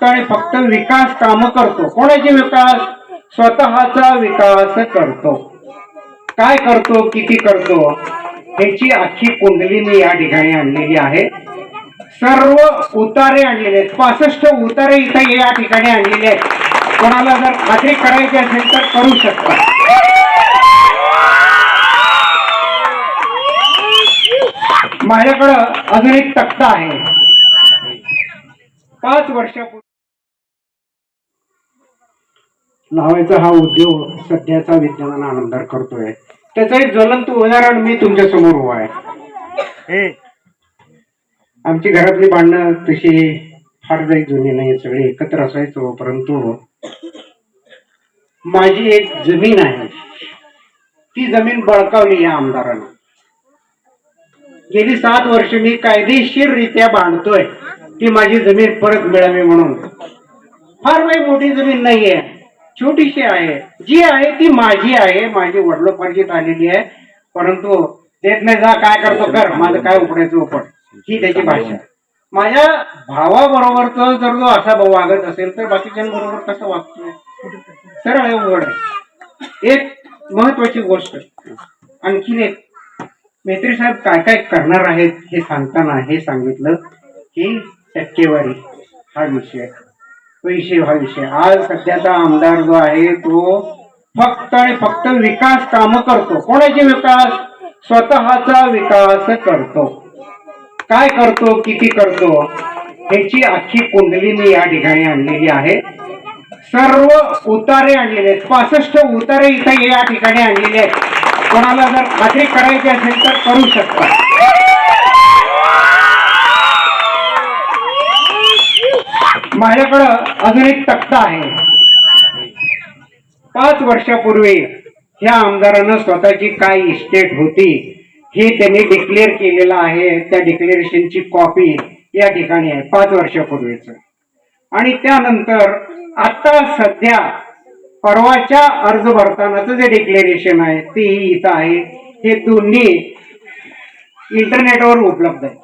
फक्त आणि फक्त विकास काम करतो. कोणाचे विकास? स्वतःचा विकास करतो. काय करतो? किती करतो? ह्याची अख्खी कुंडली मी या ठिकाणी आणलेली आहे. सर्व उतारे आणलेले आहेत. पासष्ट उतारे इथे या ठिकाणी आणलेले आहेत. कोणाला जर खात्री करायची असेल तर करू शकता. माझ्याकडं अजून एक तक्ता आहे. पाच वर्षापूर्वी लावायचा हा उद्योग सध्याचा विद्यमान आमदार करतोय. त्याचं एक ज्वलंत उदाहरण मी तुमच्यासमोर उभा आहे. आमची घरातली भांडणं तशी फार काही जुनी नाही सगळे एकत्र असायचो परंतु माझी एक जमीन आहे. ती जमीन बळकावली या आमदारानं. गेली सात वर्ष मी कायदेशीररित्या बांधतोय. ती माझी जमीन परत मिळावी म्हणून. फार काही मोठी जमीन नाहीये. छोटीशी आहे. जी आहे ती माझी आहे. माझी वडिलोपार्जित आलेली आहे. परंतु देत नाही जा काय करतो कर. माझं काय उपडायचं उपड ही त्याची भाषा माझ्या भावाबरोबरच जर जो असा भाऊ वागत असेल तर बाकीच्यांबरोबर कसं वागतोय? सरळ आहे उघड एक महत्वाची गोष्ट. आणखीन एक मेत्री साहेब काय काय करणार आहेत हे सांगताना हे सांगितलं की टक्केवारी हा विषय पैसे हा आज सध्याचा आमदार जो आहे तो फक्त आणि फक्त विकास काम करतो. कोणाचे विकास? स्वतःचा विकास करतो. काय करतो? किती करतो? ह्याची अख्खी कुंडली मी या ठिकाणी आणलेली आहे. सर्व उतारे आणलेले आहेत. पासष्ट उतारे इथे या ठिकाणी आणलेले आहेत. कोणाला जर खात्री करायची असेल तर करू शकता. माझ्याकडं अजून एक तक्ता आहे. पाच वर्षापूर्वी ह्या आमदारानं स्वतःची काय इस्टेट होती हे त्यांनी डिक्लेअर केलेलं आहे. त्या डिक्लेरेशनची कॉपी या ठिकाणी आहे पाच वर्षापूर्वीच. आणि त्यानंतर आता सध्या परवाच्या अर्ज भरतानाचं जे डिक्लेरेशन आहे तेही इथं आहे. हे दोन्ही इंटरनेटवर उपलब्ध आहे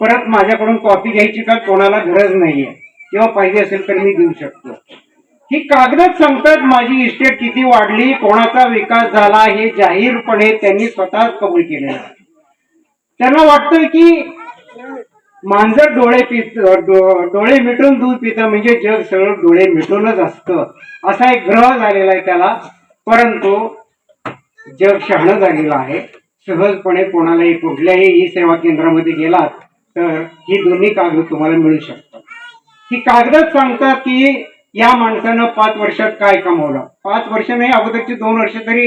परत माझ्याकडून कॉपी घ्यायची का कोणाला गरज नाही आहे किंवा पाहिजे असेल तर मी देऊ शकतो. ही कागदच सांगतात माझी इस्टेट किती वाढली कोणाचा विकास झाला हे जाहीरपणे त्यांनी स्वतःच कबूल केलेलं आहे. त्यांना वाटतंय की मांजर डोळे पित डोळे मिटून दूध पितं म्हणजे जग सगळं डोळे मिटूनच असतं. असा एक ग्रह झालेला आहे त्याला. परंतु जग शहाणं झालेलं आहे. सहजपणे कोणालाही कुठल्याही ई सेवा केंद्रामध्ये गेलात तर ही दोन्ही कागद तुम्हाला मिळू शकतात. ही कागदच सांगतात की या माणसानं पाच वर्षात काय कमावलं? पाच वर्ष नाही अगोदरची दोन वर्ष तरी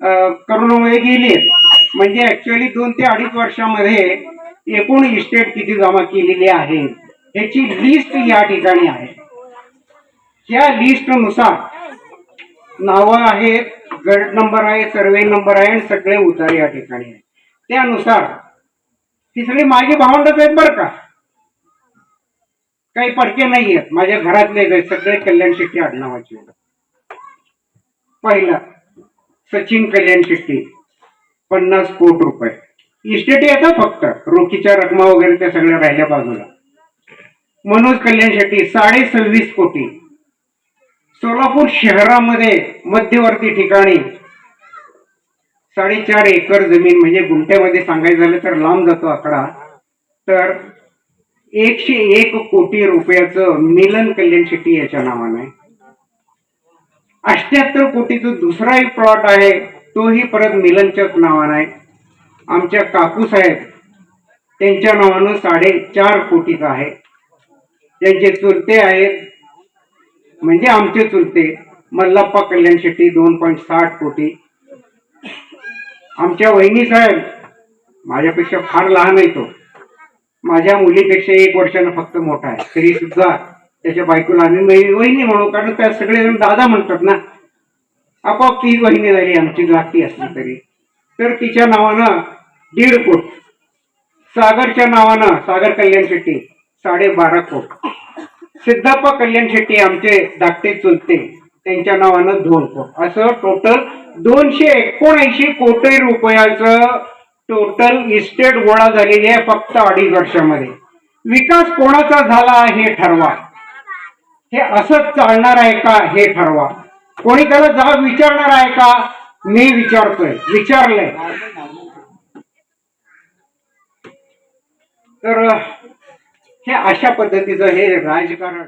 अं, करोनामध्ये गेली आहेत. म्हणजे ऍक्च्युअली दोन ते अडीच वर्षामध्ये एकूण इस्टेट किती जमा केलेली आहे ह्याची लिस्ट या ठिकाणी आहे. या लिस्टनुसार नावं आहेत गट नंबर आहे सर्वे नंबर आहे आणि सगळे उतारे या ठिकाणी आहे त्यानुसार ती सगळी माझी भावंडच आहेत बरं का. काही परके नाही आहेत माझ्या घरातले सगळे कल्याण शेट्टी आडनावाचे पहिला सचिन कल्याण शेट्टी पन्नास कोटी रुपये. इस्टेट येतं फक्त. रोखीच्या रकमा वगैरे त्या सगळ्या राहिल्या बाजूला. मनोज कल्याण शेट्टी साडे सव्वीस कोटी. सोलापूर शहरामध्ये मध्यवर्ती ठिकाणी साडेचार एकर जमीन म्हणजे गुंठ्यामध्ये सांगायचं झालं तर लांब जातो आकडा. तर एकशे एक कोटी रुपयाचं मिलन कल्याण शेट्टी याच्या नावानं आहे. अष्ट्याहत्तर कोटीचा दुसरा एक प्लॉट आहे तोही परत मिलनच्याच नावानं आहे. आमच्या काकू आहेत त्यांच्या नावानं साडेचार कोटीचा आहे. त्यांचे चुलते आहेत. म्हणजे आमचे चुलते मल्लाप्पा कल्याण शेट्टी दोन पॉईंट साठ कोटी. आमच्या वहिनी साहेब माझ्यापेक्षा फार लहान आहे तो हो. माझ्या मुलीपेक्षा एक वर्षानं फक्त मोठा आहे. तरी सुद्धा त्याच्या बायकोला आम्ही वहिनी म्हणू कारण त्या सगळेजण दादा म्हणतात ना आपोआप ती वहिनी झाली आमची लागती असली तरी. तर तिच्या नावानं दीड कोट. सागरच्या नावानं सागर कल्याण शेट्टी साडेबारा कोट. सिद्धप्पा कल्याण शेट्टी आमचे धाकटे चुलते त्यांच्या नावानं दोन कोट. असं टोटल दोनशे एकोणऐंशी कोटी रुपयाचं टोटल इस्टेट गोळा झालेली आहे फक्त अडीच वर्षामध्ये. विकास कोणाचा झाला हे ठरवा. हे असंच चालणार आहे का हे ठरवा. कोणी त्याला जाब विचारणार आहे का? मी विचारतोय. विचारलंय. तर हे अशा पद्धतीचं हे राजकारण